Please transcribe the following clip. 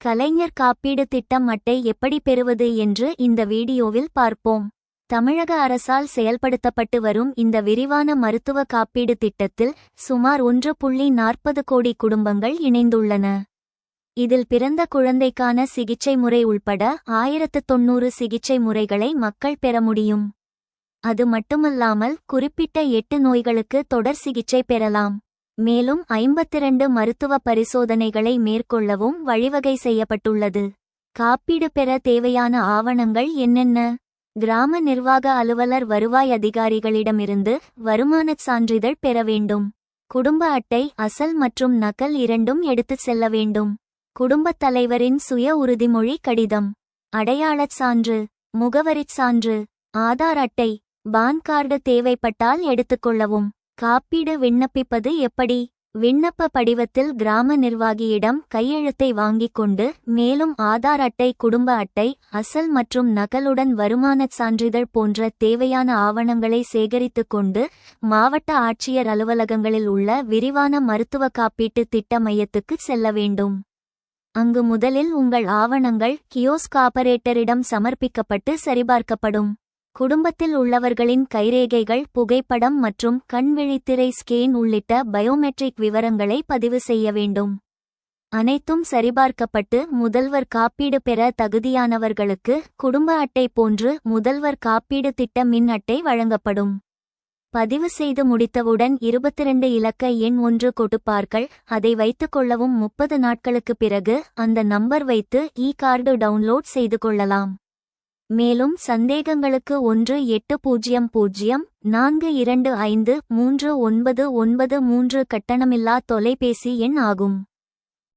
கலைஞர் காப்பீடு திட்டம் அட்டை எப்படி பெறுவது என்று இந்த வீடியோவில் பார்ப்போம். தமிழக அரசால் செயல்படுத்தப்பட்டு வரும் இந்த விரிவான மருத்துவ காப்பீடு திட்டத்தில் சுமார் ஒன்று புள்ளி நாற்பது கோடி குடும்பங்கள் இணைந்துள்ளன. இதில் பிறந்த குழந்தைக்கான சிகிச்சை முறை உள்பட ஆயிரத்து தொன்னூறு சிகிச்சை முறைகளை மக்கள் பெற முடியும். அது மட்டுமல்லாமல் குறிப்பிட்ட எட்டு நோய்களுக்கு தொடர் சிகிச்சை பெறலாம். மேலும் ஐம்பத்திரண்டு மருத்துவ பரிசோதனைகளை மேற்கொள்ளவும் வழிவகை செய்யப்பட்டுள்ளது. காப்பீடு பெற தேவையான ஆவணங்கள் என்னென்ன? கிராம நிர்வாக அலுவலர் வருவாய் அதிகாரிகளிடமிருந்து வருமானச் சான்றிதழ் பெற வேண்டும். குடும்ப அட்டை அசல் மற்றும் நகல் இரண்டும் எடுத்துச் செல்ல வேண்டும். குடும்பத் தலைவரின் சுய உறுதிமொழி கடிதம். அடையாளச் சான்று முகவரிச் சான்று ஆதார் அட்டை பான் கார்டு தேவைப்பட்டால் எடுத்துக்கொள்ளவும் காப்பீடு விண்ணப்பிப்பது எப்படி? விண்ணப்ப படிவத்தில் கிராம நிர்வாகியிடம் கையெழுத்தை வாங்கிக் கொண்டு மேலும் ஆதார் அட்டை குடும்ப அட்டை அசல் மற்றும் நகலுடன் வருமானச் சான்றிதழ் போன்ற தேவையான ஆவணங்களை சேகரித்துக் கொண்டு மாவட்ட ஆட்சியர் அலுவலகங்களில் உள்ள விரிவான மருத்துவ காப்பீட்டு திட்ட மையத்துக்கு செல்ல வேண்டும். அங்கு முதலில் உங்கள் ஆவணங்கள் கியோஸ்க் ஆபரேட்டரிடம் சமர்ப்பிக்கப்பட்டு சரிபார்க்கப்படும். குடும்பத்தில் உள்ளவர்களின் கைரேகைகள் புகைப்படம் மற்றும் கண்விழித்திரை ஸ்கேன் உள்ளிட்ட பயோமெட்ரிக் விவரங்களை பதிவு செய்ய வேண்டும். அனைத்தும் சரிபார்க்கப்பட்டு முதல்வர் காப்பீடு பெற தகுதியானவர்களுக்கு குடும்ப அட்டை போன்று முதல்வர் காப்பீடு திட்ட மின் அட்டை வழங்கப்படும். பதிவு செய்து முடித்தவுடன் இருபத்திரண்டு இலக்க எண் ஒன்று கொடுப்பார்கள். அதை வைத்துக் கொள்ளவும் முப்பது நாட்களுக்குப் பிறகு அந்த நம்பர் வைத்து இ கார்டு டவுன்லோட் செய்து கொள்ளலாம். மேலும் சந்தேகங்களுக்கு ஒன்று எட்டு பூஜ்ஜியம் பூஜ்ஜியம் நான்கு இரண்டு ஐந்து மூன்று ஒன்பது ஒன்பது மூன்று கட்டணமில்லா தொலைபேசி எண் ஆகும்.